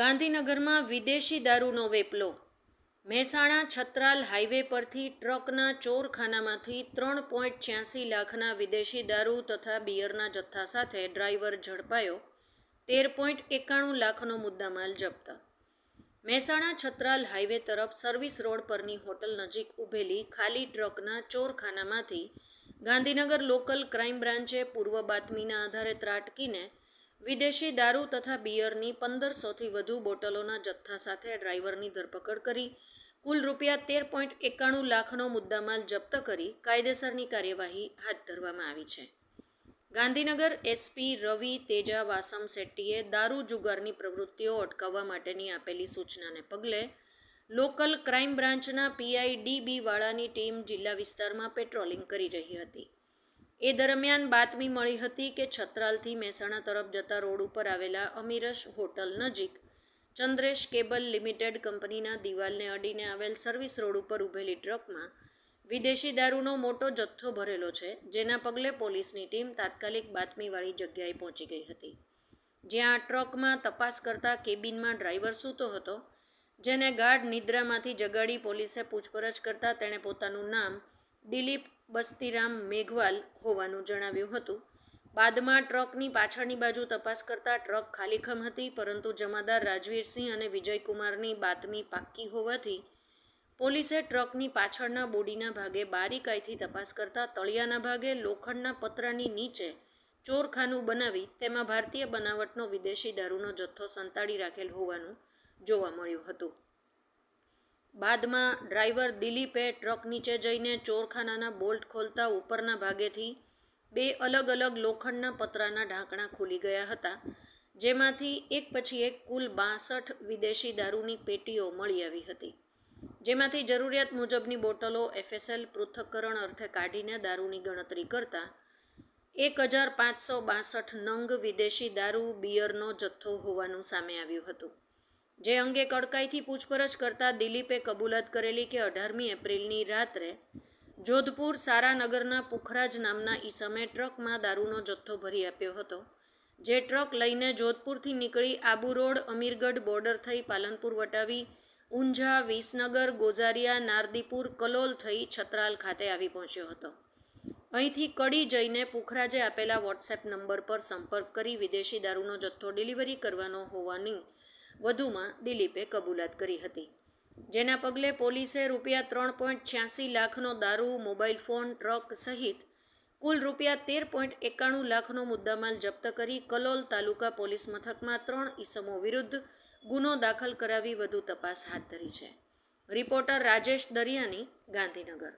ગાંધીનગરમાં વિદેશી દારૂનો વેપલો. મહેસાણા છત્રાલ હાઈવે પરથી ટ્રકના ચોરખાનામાંથી ત્રણ પોઈન્ટ છ્યાસી લાખના વિદેશી દારૂ તથા બિયરના જથ્થા સાથે ડ્રાઈવર ઝડપાયો, તેર પોઈન્ટ એકાણું લાખનો મુદ્દામાલ જપ્ત. મહેસાણા છત્રાલ હાઈવે તરફ સર્વિસ રોડ પરની હોટલ નજીક ઊભેલી ખાલી ટ્રકના ચોરખાનામાંથી ગાંધીનગર લોકલ ક્રાઇમ બ્રાન્ચે પૂર્વ બાતમીના આધારે ત્રાટકીને વિદેશી દારૂ તથા બિયરની પંદરસોથી વધુ બોટલોના જથ્થા સાથે ડ્રાઈવરની ધરપકડ કરી, કુલ રૂપિયા તેર પોઈન્ટ એકાણું લાખનો મુદ્દામાલ જપ્ત કરી કાયદેસરની કાર્યવાહી હાથ ધરવામાં આવી છે. ગાંધીનગર એસપી રવિ તેજા વાસમ શેટ્ટીએ દારૂ જુગારની પ્રવૃત્તિઓ અટકાવવા માટેની આપેલી સૂચનાને પગલે લોકલ ક્રાઇમ બ્રાન્ચના પીઆઈ વાળાની ટીમ જિલ્લા વિસ્તારમાં પેટ્રોલિંગ કરી રહી હતી. એ દરમિયાન બાતમી મળી હતી કે છત્રાલથી મહેસાણા તરફ જતા રોડ ઉપર આવેલા અમીરશ હોટલ નજીક ચંદ્રેશ કેબલ લિમિટેડ કંપનીના દિવાલને અડીને આવેલ સર્વિસ રોડ ઉપર ઊભેલી ટ્રકમાં વિદેશી દારૂનો મોટો જથ્થો ભરેલો છે, જેના પગલે પોલીસની ટીમ તાત્કાલિક બાતમીવાળી જગ્યાએ પહોંચી ગઈ હતી. જ્યાં ટ્રકમાં તપાસ કરતા કેબિનમાં ડ્રાઈવર સૂતો હતો, જેને ગાઢ નિદ્રામાંથી જગાડી પોલીસે પૂછપરછ કરતા તેણે પોતાનું નામ દિલીપ બસ્તીરામ મેઘવાલ હોવાનું જણાવ્યું હતું. બાદમાં ટ્રકની પાછળની બાજુ તપાસ કરતા ટ્રક ખાલીખમ હતી, પરંતુ જમાદાર રાજવીરસિંહ અને વિજયકુમારની બાતમી પાક્કી હોવાથી પોલીસે ટ્રકની પાછળના બોડીના ભાગે બારીકાઈથી તપાસ કરતા તળિયાના ભાગે લોખંડના પતરાની નીચે ચોરખાનું બનાવી તેમાં ભારતીય બનાવટનો વિદેશી દારૂનો જથ્થો સંતાડી રાખેલ હોવાનું જોવા મળ્યું હતું. બાદમાં ડ્રાઈવર દિલીપે ટ્રક નીચે જઈને ચોરખાનાના બોલ્ટ ખોલતા ઉપરના ભાગેથી બે અલગ અલગ લોખંડના પતરાના ઢાંકણા ખુલી ગયા હતા, જેમાંથી એક પછી એક કુલ બાસઠ વિદેશી દારૂની પેટીઓ મળી આવી હતી. જેમાંથી જરૂરિયાત મુજબની બોટલો એફએસએલ પૃથ્થકરણ અર્થે કાઢીને દારૂની ગણતરી કરતા એક હજાર પાંચસો બાસઠ નંગ વિદેશી દારૂ બિયરનો જથ્થો હોવાનું સામે આવ્યું હતું. જે અંગે કડકાઈથી પૂછપરછ કરતા દિલીપે કબૂલાત કરેલી કે અઢારમી એપ્રિલની રાત્રે જોધપુર સારાનગરના પુખરાજ નામના ઈસમે ટ્રકમાં દારૂનો જથ્થો ભરી આપ્યો હતો, જે ટ્રક લઈને જોધપુરથી નીકળી આબુ રોડ અમીરગઢ બોર્ડર થઈ પાલનપુર વટાવી ઊંઝા વિસનગર, ગોઝારિયા, નારદીપુર, કલોલ થઈ છત્રાલ ખાતે આવી પહોંચ્યો હતો. અહીંથી કડી જઈને પુખરાજે આપેલા વોટ્સએપ નંબર પર સંપર્ક કરી વિદેશી દારૂનો જથ્થો ડિલિવરી કરવાનો હોવાની વધુમાં દિલીપે કબૂલાત કરી હતી. જેના પગલે પોલીસે રૂપિયા ત્રણ પોઈન્ટ છ્યાસી લાખનો દારૂ, મોબાઈલ ફોન, ટ્રક સહિત કુલ રૂપિયા તેર પોઈન્ટ એકાણું લાખનો મુદ્દામાલ જપ્ત કરી કલોલ તાલુકા પોલીસ મથકમાં ત્રણ ઈસમો વિરુદ્ધ ગુનો દાખલ કરાવી વધુ તપાસ હાથ ધરી છે. રિપોર્ટર રાજેશ દરિયાની ગાંધીનગર.